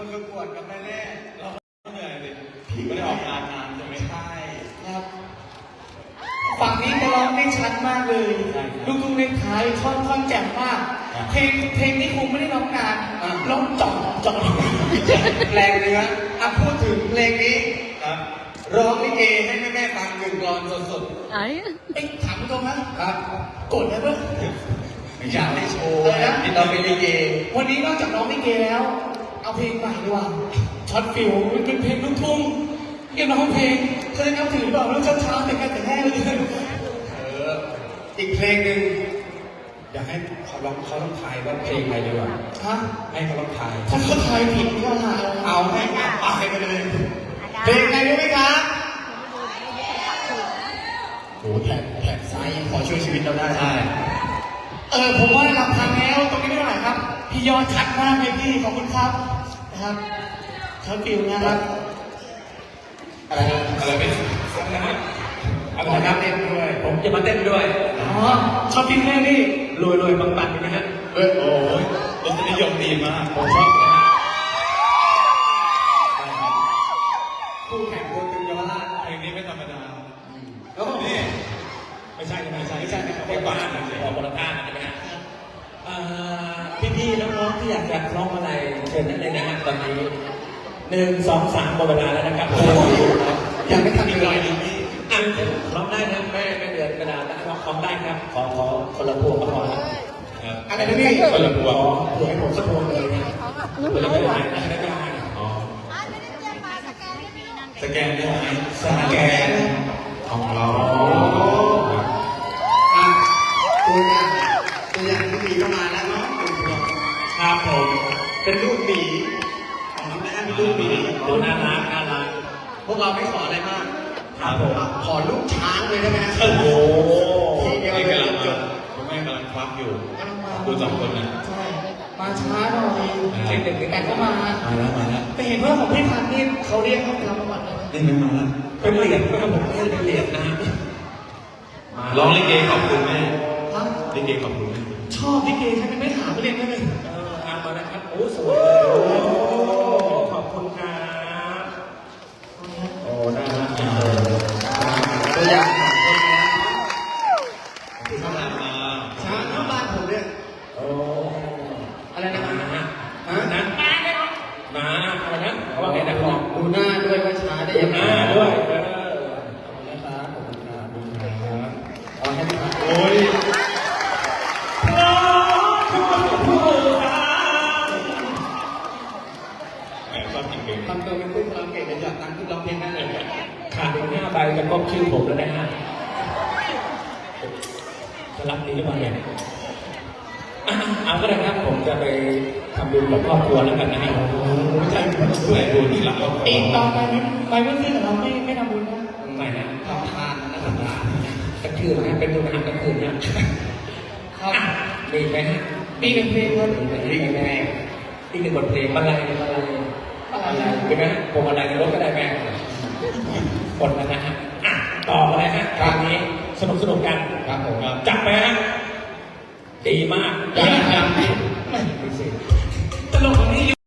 ประกวดกับแม่แน่เราก็เหนื่อยดิพี่ไม่ได้ออกงานนานใช่ไหมใช่ครับฝั่งนี้ก็ร้องได้ชัดมากเลยใช่ครับลูกทุ่งเล่นท้ายท่อนท่อนแจ่มมากครับเพลงเพลงนี้คงไม่ได้ร้องนานอ่าร้องจ่องจ่องแรงเลยฮะอะพูดถึงเพลงนี้ครับร้องลิเกให้แม่แม่ๆฟังหนึ่งกลอนสด Ấy. เอ้ยถามตรงนะครับครับกดได้ปะอยากให้โชว์อะไรนะที่เราเป็นลิเกวันนี้นอกจากร้องลิเกแล้ว เอาเพลงใหม่ดีกว่าช็อตฟิลมันเป็นเพลงลูกทุ่งเกี่ยวกับร้องเพลงเคยนับถือเปล่าแล้วเช้าๆแต่กันแต่แน่เลยเอออีกเพลงหนึ่งอยากให้เขาลองเขาลองทายว่าเพลงอะไรดีกว่าฮะให้เขาลองทายถ้าเขาทายผิดก็หาเอาให้ตายไปเลยเพลงอะไรรู้ไหมครับโอ้แถบแถบซ้ายยังพอช่วยชีวิตเราได้ใช่เออผมว่าลำพัง พี่ยอดชัดมากเลยพี่ขอบคุณครับนะครับช็อตฟิลนะครับอะไรนะอะไรไม่ขอนับเล่นด้วยผมจะมาเต้นด้วยอ๋อช็อตฟิลแน่นี่รวยรวยๆปังๆนะฮะเอ้ยโอ้โอ้ยยรสนิยมดีมากผมชอบนะฮะคู่แข่งตัวตึงเยาวราชเพลงนี้ไม่ธรรมดาแล้วก็นี่ไม่ใช่ไม่ใช่ไม่ใช่ไม่ใช่ไม่ใช่บ้านนะออกคนละท่ากันใช่ไหมฮะอ่า พี่ๆน้องๆที่อยากจะร้องอะไรเชิญนั่นเลยนะฮะตอนนี้หนึ่งสองสามหมดเวลาแล้วนะครับยังไม่ทันอีกเลหน่อยนึงอะคล้องได้นะแม่แม่เดือนกระดาษนะร้องร้องได้ครับขอขอคนละพวงก็พอแล้วครับอะไรนะพี่คนละพวงเผื่อให้ผมสักพวงเลยนะเผื่อจะไม่ได้นะไม่ได้อ๋อสแกนได้ไหมสแกนของเราตัวอย่างตัวอย่างที่มีเข้ามานะ ครับผมเป็นรูปหมีของน้องแม่มีรูปหมีตัวน่ารักน่ารักพวกเราไม่ขออะไรมากครับผมขอลูกช้างเลยได้ไหมฮะโอ้โหทีเดียวนี่เลยกำลังจมาบคุณแม่กำลังควักอยู่กำลังมาดูสองคนนะใช่มาช้าหน่อยอ่าเด็กๆแต่ก็มามาแล้วมาแล้วแต่เห็นว่าของพี่พันธุ์นี่เขาเรียกเขาเป็นรางวัลเลยนี่ไม่มาแล้วเป็นเหรียญนะครับผมไม่ได้เป็นเหรียญนะมาร้องลิเกขอบคุณแม่ฮะลิเกขอบคุณแม่ชอบลิเกใช่ไหมไม่ถามไปเรียนได้เลยเออเอามานะครับโอ้สวยเลยโอ้ขอบคุณครับโอ้น่ารักจังเลยตัวอย่างข้างหลังมาช้างข้างบ้านผมเนี่ยโอ้อะไรนะมาฮะฮะนะมามาอะไรนะเขาว่าไงนะบอกดูหน้าด้วยว่าช้าได้ยังไงมาด้วย ริงๆทำตัวเป็นผู้ร้องเก่งเลยอยากตั้งขึ้นร้องเพลงได้เลยขาดอีกห้าใบจะครบชื่อผมแล้วนะฮะจะรับดีหรือเปล่าเนี่ยอะเอาก็ได้ครับผมจะไปทำบุญกับครอบครัวแล้วกันนะฮะใช่ช่วยบุญรับครอบครัอีวกตอนไปไม่ไปเมื่อคืนแต่เราไม่ไม่ทำบุญนะไม่นะทำทานนะทำทานกลางคืนนะเป็นบุญอาหารกลางคืนนะอะมีอีกไหมฮะมีหนึ่งเพลงครับมีอีกไหมอีกหนึ่งบทเพลงอะไรอะไรอะไรเป็นไหมผมอะไรในรถก็ได้แม่กดแล้วนะฮะอะต่อมาเลยฮะคราวนี้สนุกสนุกกันครับผมครับจับไปฮะดีมากยังยังตลกตรงนี้